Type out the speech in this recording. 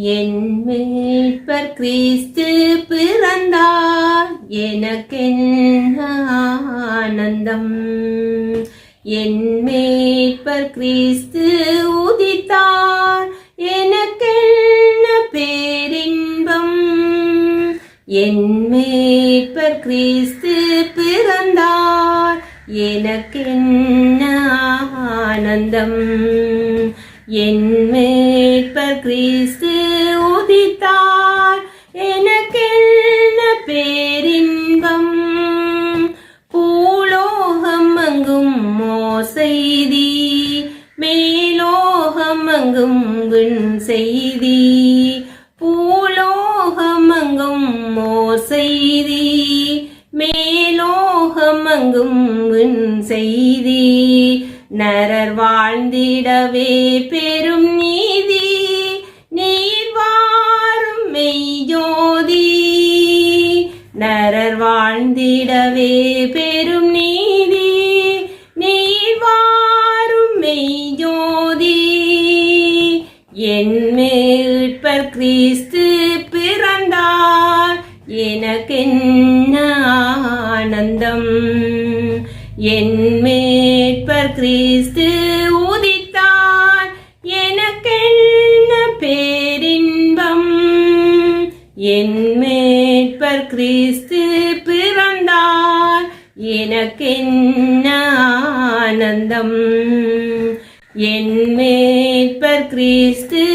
என் மீட்பர் கிறிஸ்து பிறந்தார். எனக்கென்ன ஆனந்தம்? என் மீட்பர் கிறிஸ்து உதித்தார். எனக்கென்ன பேரின்பம்? என் மீட்பர் கிறிஸ்து பிறந்தார். எனக்கென்ன ஆனந்தம்? என் மீட்பர் கிறிஸ்து உதித்தார். எனக்கென்ன பேரின்பம்? பூலோகம் அங்கும் மோசெய்தி. மேலோகம் அங்கும் விண் செய்தி. பூலோகம் அங்கும் மோசெய்தி. மேலோ அங்கும் விண் செய்தி. நரர் வாழ்ந்திடவே பெரும் நீதி. நீர் வாரும் மெய்ஜோதி நரர் வாழ்ந்திடவே பெரும் நீதி. நீர் வாரும் மெய்ஜோதி என் மேற்பர் கிறிஸ்து பிறந்தார். எனக்கென்ன ஆனந்தம்? என் மீட்பர் கிறிஸ்து உதித்தார். எனக்கென்ன பேரின்பம்? என் மீட்பர் கிறிஸ்து பிறந்தார். எனக்கென்ன ஆனந்தம்? என் மீட்பர் கிறிஸ்து